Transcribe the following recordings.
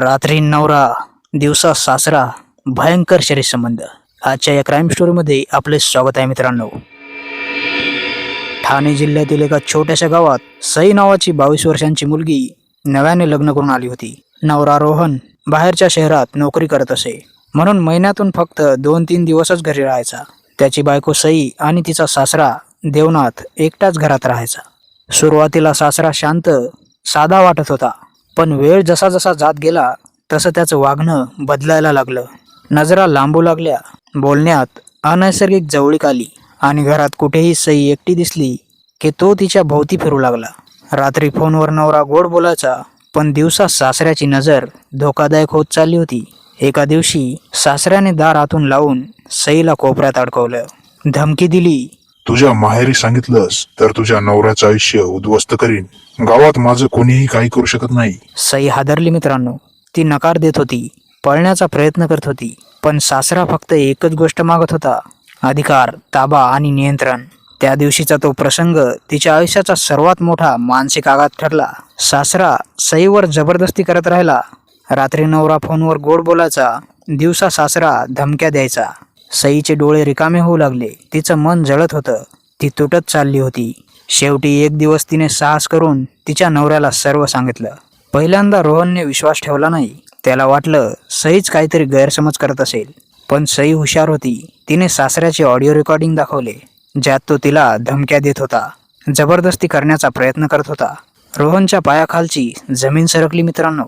रात्री नवरा दिवसा सासरा भयंकर शरीर संबंध. आजच्या या क्राईम स्टोरीमध्ये आपले स्वागत आहे मित्रांनो. ठाणे जिल्ह्यातील एका छोट्याशा गावात सई नावाची बावीस वर्षांची मुलगी नव्याने लग्न करून आली होती. नवरा रोहन बाहेरच्या शहरात नोकरी करत असे. म्हणून महिन्यातून फक्त दोन तीन दिवसच घरी राहायचा. त्याची बायको सई आणि तिचा सासरा देवनाथ एकटाच घरात राहायचा. सुरुवातीला सासरा शांत साधा वाटत होता. पण वेळ जसा जसा जात गेला तसं त्याचं वागणं बदलायला लागलं. नजरा लांबू लागल्या. बोलण्यात अनैसर्गिक जवळीक आली आणि घरात कुठेही सई एकटी दिसली की तो तिच्या भोवती फिरू लागला. रात्री फोनवर नवरा गोड बोलायचा पण दिवसा सासऱ्याची नजर धोकादायक होत चालली होती. एका दिवशी सासऱ्याने दार आतून लावून सईला कोपऱ्यात अडकवलं. धमकी दिली तुझ्या माहेरी सांगितलंस तर तुझ्या नवऱ्याचं आयुष्य उद्ध्वस्त करीन. गावात माझं कोणीही काही करू शकत नाही. सई हादरली मित्रांनो. ती नकार देत होती पळण्याचा प्रयत्न करत होती पण सासरा फक्त एकच गोष्ट मागत होता अधिकार ताबा आणि नियंत्रण. त्या दिवशीचा तो प्रसंग तिच्या आयुष्याचा सर्वात मोठा मानसिक आघात ठरला. सासरा सईवर जबरदस्ती करत राहिला. रात्री नवरा फोनवर गोड बोलायचा दिवसा सासरा धमक्या द्यायचा. सईचे डोळे रिकामे होऊ लागले. तिचं मन जळत होतं. ती तुटत चालली होती. शेवटी एक दिवस तिने साहस करून तिच्या नवऱ्याला सर्व सांगितलं. पहिल्यांदा रोहनने विश्वास ठेवला नाही. त्याला वाटलं सईच काहीतरी गैरसमज करत असेल. पण सई हुशार होती. तिने सासऱ्याचे ऑडिओ रेकॉर्डिंग दाखवले ज्यात तो तिला धमक्या देत होता. जबरदस्ती करण्याचा प्रयत्न करत होता. रोहनच्या पायाखालची जमीन सरकली मित्रांनो.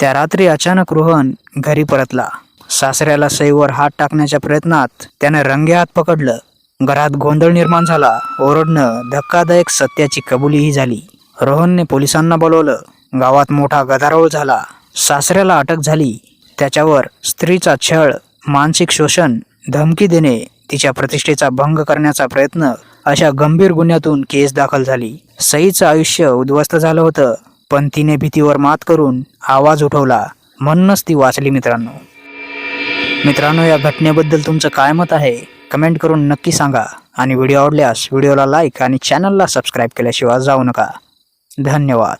त्या रात्री अचानक रोहन घरी परतला. सासऱ्याला सईवर हात टाकण्याच्या प्रयत्नात त्यानं रंगे हात पकडलं. घरात गोंधळ निर्माण झाला. ओरडणं धक्कादायक सत्याची कबुलीही झाली. रोहनने पोलिसांना बोलवलं. गावात मोठा गदारोळ झाला. सासऱ्याला अटक झाली. त्याच्यावर स्त्रीचा छळ मानसिक शोषण धमकी देणे तिच्या प्रतिष्ठेचा भंग करण्याचा प्रयत्न अशा गंभीर गुन्ह्यातून केस दाखल झाली. सईचं आयुष्य उद्ध्वस्त झालं होतं पण तिने भीतीवर मात करून आवाज उठवला. म्हणूनच ती वाचली मित्रांनो. मित्रांनो या घटनेबद्दल तुमचं काय मत आहे कमेंट करून नक्की सांगा. आणि व्हिडिओ आवडल्यास व्हिडिओला लाईक आणि चॅनलला सबस्क्राईब केल्याशिवाय जाऊ नका. धन्यवाद.